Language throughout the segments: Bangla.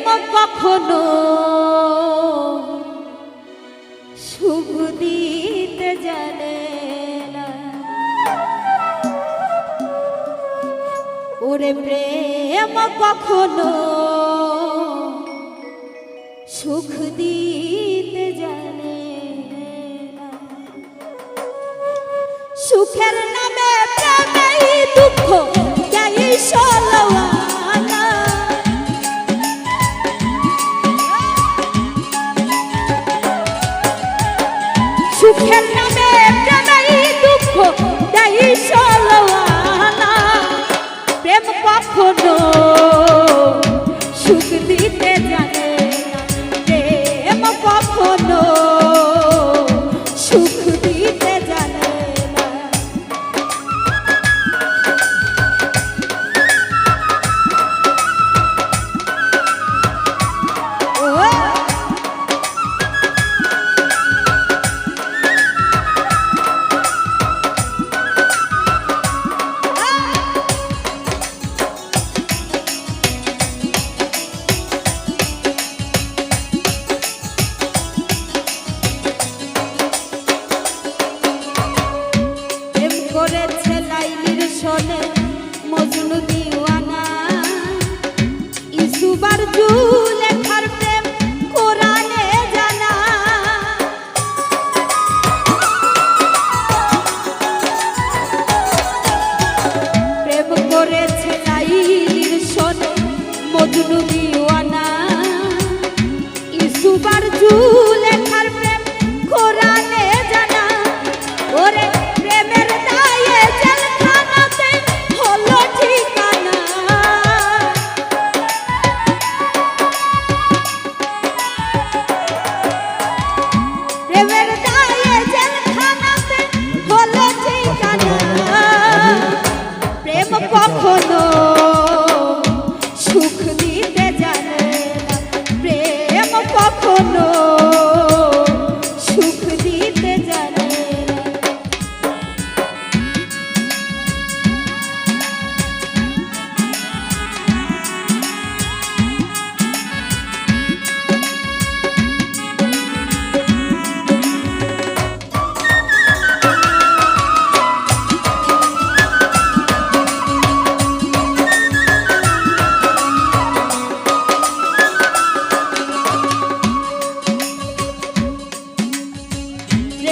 আমার কখনো? শুভ দিতে জানে ওরে প্রেম কখনো সুখ দিতে জানে সুখের নামে প্রেমেই দুঃখ can help. Ever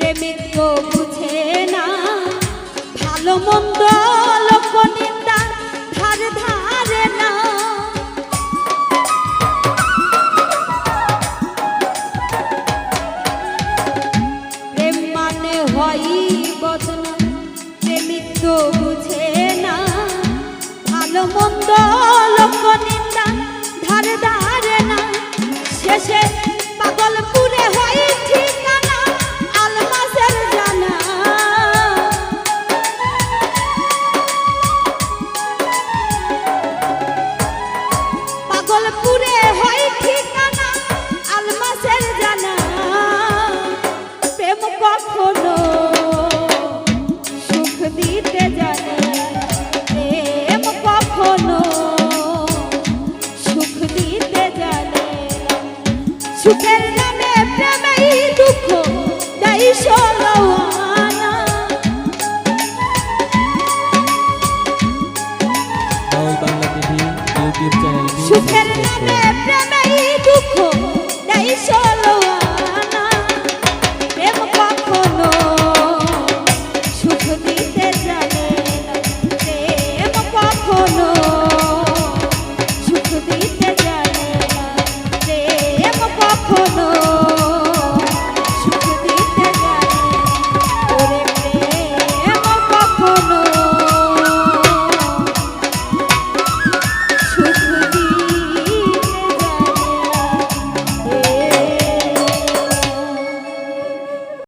প্রেমিক বুঝে না। ভালো মন্দ